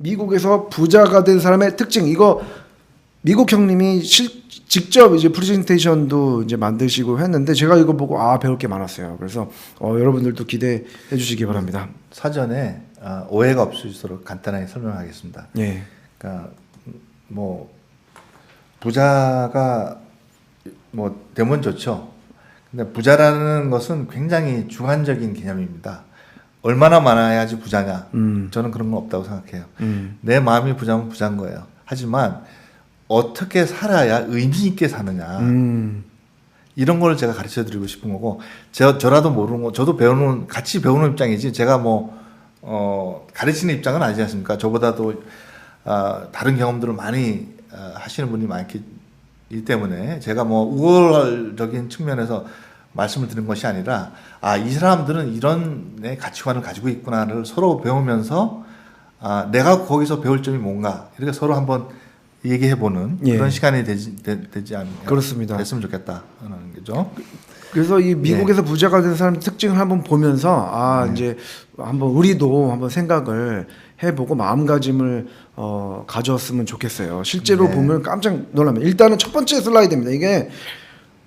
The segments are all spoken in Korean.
미국에서 부자가 된 사람의 특징 이거 미국 형님이 실, 직접 이제 프레젠테이션도 이제 만드시고 했는데 제가 이거 보고 아 배울 게 많았어요. 그래서 어, 여러분들도 기대해 주시기 바랍니다. 사전에 아, 오해가 없을 수 있도록 간단하게 설명하겠습니다. 예. 그러니까 뭐 부자가 뭐 되면 좋죠. 근데 부자라는 것은 굉장히 주관적인 개념입니다. 얼마나 많아야지 부자냐? 음. 저는 그런 건 없다고 생각해요. 음. 내 마음이 부자면 부자인 거예요. 하지만 어떻게 살아야 의미 있게 사느냐? 음. 이런 걸 제가 가르쳐 드리고 싶은 거고 저, 저라도 모르는 거 저도 배우는 같이 배우는 입장이지 제가 뭐 어, 가르치는 입장은 아니지 않습니까 저보다도 아, 다른 경험들을 많이 아, 하시는 분이 많기 때문에 제가 뭐 우월적인 측면에서 말씀을 드린 것이 아니라 아 이 사람들은 이런 내 가치관을 가지고 있구나를 서로 배우면서 아 내가 거기서 배울 점이 뭔가 이렇게 서로 한번 얘기해 보는 예. 그런 시간이 되지, 되, 되지 않 그렇습니다. 됐으면 좋겠다 하는 거죠. 그래서 이 네. 미국에서 부자가 된 사람 특징을 한번 보면서 아 이제 한번 우리도 한번 생각을 해보고 마음가짐을 어, 가졌으면 좋겠어요. 실제로 네. 보면 깜짝 놀라면 일단은 첫 번째 슬라이드입니다. 이게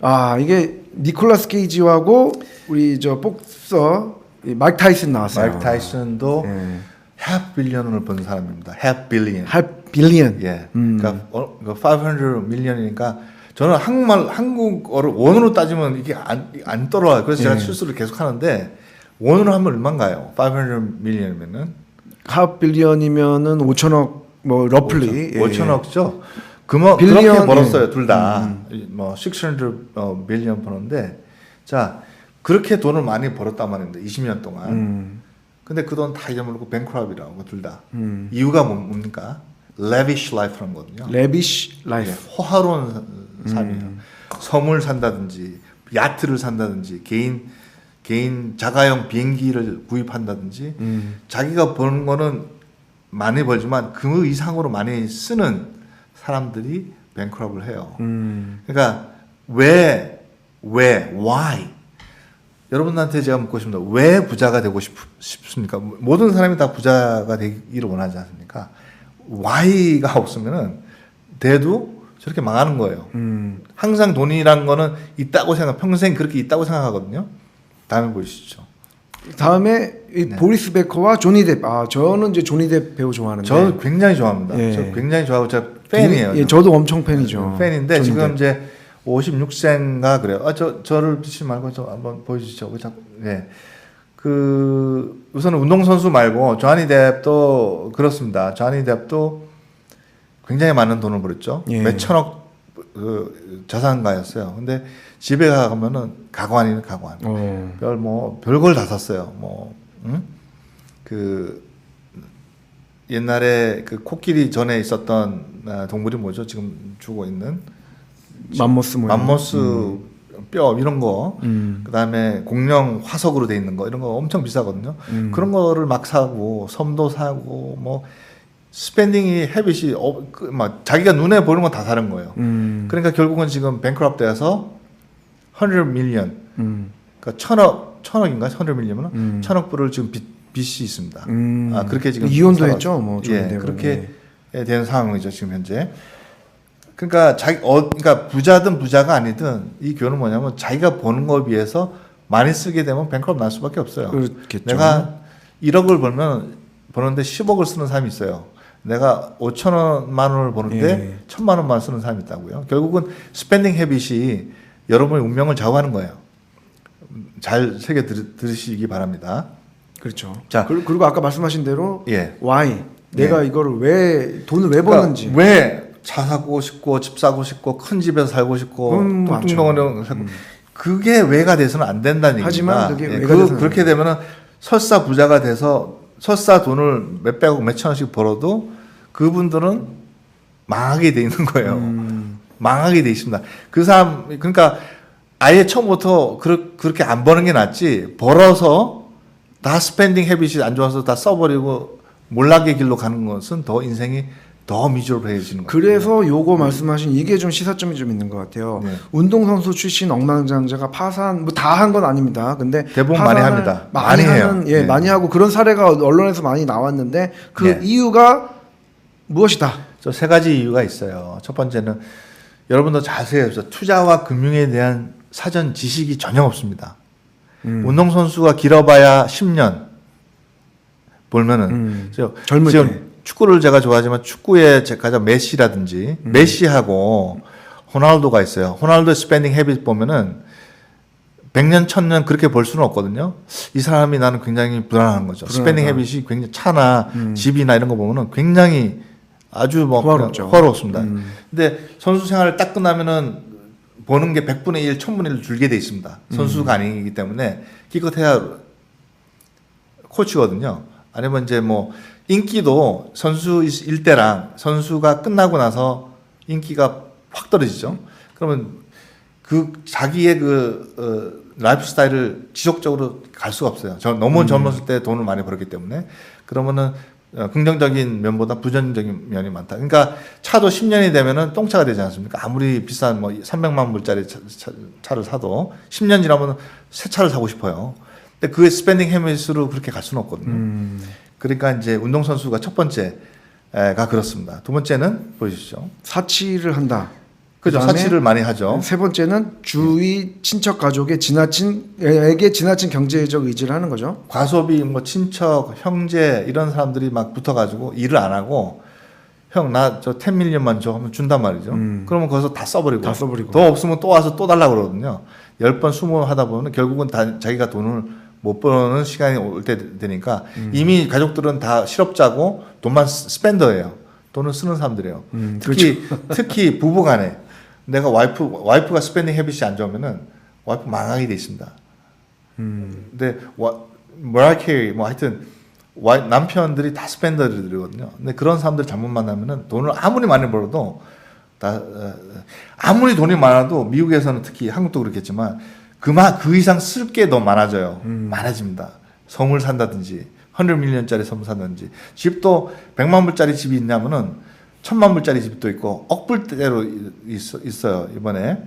아 이게 니콜라스 케이지하고 우리 저 복서 이 마이크 타이슨 나왔어요. 마이크 타이슨도 예. half billion을 번 사람입니다. half billion. 할 빌리언. 예. 음. 그러니까 어, 500 million이니까 저는 한국말 한국어를 원으로 따지면 이게 안, 안 떨어요. 그래서 제가 예. 실수를 계속 하는데 원으로 하면 얼마인가요? 500 million이면은 하 빌리언이면은 5천억 뭐 러플리 5천억죠. 그뭐 빌리언, 그렇게 벌었어요 예. 둘 다. 뭐600 어, 빌리언 버는데 자 그렇게 돈을 많이 벌었단 말입니다. 20년 동안. 음. 근데 그 돈 다 잊어먹고 뱅크럽이라고 둘 다. 음. 이유가 뭐- 뭡니까? lavish life라는 거거든요. 레비시 라이프. 예, 호화로운 사- 삶이에요. 섬을 산다든지 야트를 산다든지 개인 개인 자가용 비행기를 구입한다든지 음. 자기가 버는 거는 많이 벌지만 그 이상으로 많이 쓰는 사람들이 뱅크럽을 해요. 음. 그러니까 왜, 왜, why? 여러분한테 제가 묻고 싶습니다. 왜 부자가 되고 싶, 싶습니까? 모든 사람이 다 부자가 되기를 원하지 않습니까? why가 없으면은 돼도 저렇게 망하는 거예요. 음. 항상 돈이란 거는 있다고 생각, 평생 그렇게 있다고 생각하거든요. 다음에 보시죠. 다음에 이 네. 보리스 베커와 조니 뎁. 아 저는 이제 조니 뎁 배우 좋아하는데. 저 굉장히 좋아합니다. 예. 저 굉장히 좋아하고 제가 팬이에요. 예, 저도 엄청 팬이죠. 팬인데 조니 지금 뎁. 이제 56세인가 그래요. 아, 저 저를 비치지 말고 좀 한번 보여주시죠. 그 자꾸 예. 그 우선은 운동 선수 말고 조니 뎁도 그렇습니다. 조니 뎁도 굉장히 많은 돈을 벌었죠. 예. 몇 천억 그 자산가였어요. 근데 집에 가면은 가관이는 가관. 어. 별 뭐 별걸 다 샀어요. 뭐 응? 그 옛날에 그 코끼리 전에 있었던 아, 동물이 뭐죠? 지금 주고 있는 맘모스 모양. 맘모스 뼈 이런 거. 음. 그다음에 공룡 화석으로 돼 있는 거 이런 거 엄청 비싸거든요. 음. 그런 거를 막 사고 섬도 사고 뭐 스pen딩이 헤빗이 어, 그, 막 자기가 눈에 보이는 건 다 사는 거예요. 음. 그러니까 결국은 지금 뱅크럽트에서 100 밀리언 음. 그러니까 천억 천억인가 100 밀리언은 음. 천억 불을 지금 빚, 빚이 있습니다. 음. 아 그렇게 지금 이혼도 했죠. 뭐 예. 그렇게 된 상황이죠 지금 현재. 그러니까 자기 어 그러니까 부자든 부자가 아니든 이 교훈은 뭐냐면 자기가 버는 거에 비해서 많이 쓰게 되면 뱅크럽 날 수밖에 없어요. 그렇겠죠. 내가 1억을 벌면 버는데 10억을 쓰는 사람이 있어요. 내가 5천만 원을 버는데 예. 천만 원만 쓰는 사람이 있다고요. 결국은 스pen딩 헤빗이 여러분의 운명을 좌우하는 거예요. 잘 새겨 들, 들으시기 바랍니다. 그렇죠. 자. 그리고, 아까 말씀하신 대로 예. why 내가 이거를 왜 돈을 왜 그러니까 버는지. 왜 차 사고 싶고 집 사고 싶고 큰 집에서 살고 싶고 음, 많죠. 뚱뚱덩어리 살고 그게 왜가 돼서는 안 된다는 얘기입니다. 하지만 그게 예, 그, 그렇게 되면은 설사 부자가 돼서 설사 돈을 몇백억 몇천 원씩 벌어도 그분들은 망하게 돼 있는 거예요. 음. 망하게 돼 있습니다. 그 사람 그러니까 아예 처음부터 그렇, 그렇게 안 버는 게 낫지 벌어서 다 스pen딩 헤빗이 안 좋아서 다 써버리고 몰락의 길로 가는 것은 더 인생이 더 미저러해지는. 그래서 요거 말씀하신 이게 좀 시사점이 좀 있는 것 같아요. 네. 운동선수 출신 억만장자가 파산 뭐 다 한 건 아닙니다. 근데 대부분 많이 합니다. 많이 많이 해요. 하는 예 네. 많이 하고 그런 사례가 언론에서 많이 나왔는데 그 네. 이유가 무엇이다? 저 세 가지 이유가 있어요. 첫 번째는 여러분도 자세히 해서 투자와 금융에 대한 사전 지식이 전혀 없습니다. 음. 운동선수가 길어봐야 10년 보면은 음. 저 젊을 지금 때. 축구를 제가 좋아하지만 축구에 제 가장 메시라든지 음. 메시하고 호날두가 있어요. 호날두 스pen딩 헤빗 보면은 100년, 1000년 그렇게 볼 수는 없거든요. 이 사람이 나는 굉장히 불안한 거죠. 불안하다. 스pen딩 헤빗이 굉장히 차나 음. 집이나 이런 거 보면은 굉장히 아주 뭐 호화롭죠. 호화롭습니다. 음. 근데 선수 생활을 딱 끝나면은 버는 게 100분의 1, 1000분의 1을 줄게 돼 있습니다. 선수가 아니기 때문에 기껏해야 코치거든요. 아니면 이제 뭐 인기도 선수일 때랑 선수가 끝나고 나서 인기가 확 떨어지죠. 그러면 그 자기의 그 어, 라이프 스타일을 지속적으로 갈 수가 없어요. 저 너무 젊었을 때 돈을 많이 벌었기 때문에 그러면은 어, 긍정적인 면보다 부정적인 면이 많다. 그러니까 차도 10년이 되면은 똥차가 되지 않습니까? 아무리 비싼 뭐 300만 불짜리 차, 를 사도 10년 지나면 새 차를 사고 싶어요. 근데 그 스pen딩 헤밋으로 그렇게 갈 수는 없거든요. 음. 그러니까 이제 운동선수가 첫 번째가 그렇습니다. 두 번째는 보여주시죠. 사치를 한다. 그죠. 사치를 많이 하죠. 세 번째는 주위 친척 가족의 지나친 에게 지나친 경제적 의지를 하는 거죠. 과소비, 뭐 친척, 형제 이런 사람들이 막 붙어가지고 일을 안 하고 형 나 저 10 밀리언만 줘 하면 준단 말이죠. 음. 그러면 거기서 다 써버리고 다 써버리고. 더 없으면 또 와서 또 달라고 그러거든요. 10번, 20번 하다 보면 결국은 다 자기가 돈을 못 버는 시간이 올 때 되니까 음. 이미 가족들은 다 실업자고 돈만 스- 스pen더예요. 돈을 쓰는 사람들이에요. 음, 특히 특히 부부간에 내가 와이프 와이프가 스pen딩 헤빗이 안 좋으면은 와이프 망하게 돼 있습니다. 음. 근데 와 뭐라 캐리 뭐 하여튼 와, 남편들이 다 스pen더들이거든요. 근데 그런 사람들 잘못 만나면은 돈을 아무리 많이 벌어도 다 어, 아무리 돈이 많아도 미국에서는 특히 한국도 그렇겠지만 그만 그 이상 쓸 게 더 많아져요. 많아집니다. 성을 산다든지 100 밀리언짜리 섬 산다든지 집도 100만 불짜리 집이 있냐면은 천만 불짜리 집도 있고 억불대로 있어, 있어요. 이번에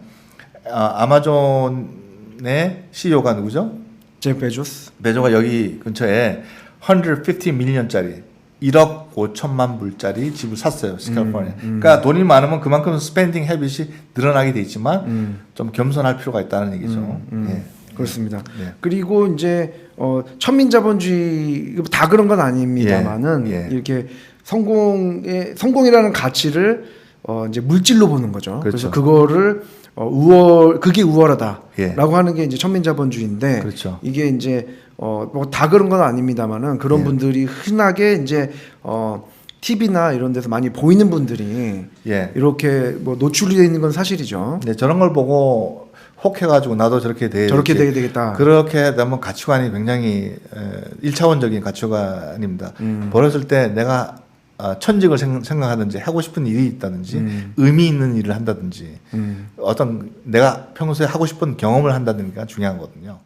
아, 아마존의 CEO가 누구죠? 제프 베조스. 베조가 여기 근처에 150 밀리언짜리 1억 5천만 불짜리 집을 샀어요. 스칼포니아. 그러니까 돈이 많으면 그만큼 스pen딩 헤빗이 늘어나게 돼 있지만 음. 좀 겸손할 필요가 있다는 얘기죠. 음, 음. 예. 그렇습니다. 네. 그리고 이제 어, 천민 자본주의 이거 다 그런 건 아닙니다만은 예, 예. 이렇게 성공의 성공이라는 가치를 어, 이제 물질로 보는 거죠. 그래서 그렇죠. 그거를 어, 우월 그게 우월하다라고 예. 하는 게 이제 천민 자본주의인데 그렇죠. 이게 이제 어, 뭐 다 그런 건 아닙니다만은 그런 예. 분들이 흔하게 이제 어, TV나 이런 데서 많이 보이는 분들이 예. 이렇게 뭐 노출이 돼 있는 건 사실이죠. 네, 저런 걸 보고 혹해가지고 나도 저렇게 돼. 저렇게 돼야 되겠다. 그렇게 되면 가치관이 굉장히 에, 일차원적인 가치관입니다. 음. 벌었을 때 내가 아, 천직을 생- 생각하든지 하고 싶은 일이 있다든지 음. 의미 있는 일을 한다든지 음. 어떤 내가 평소에 하고 싶은 경험을 한다든가 중요한 거거든요.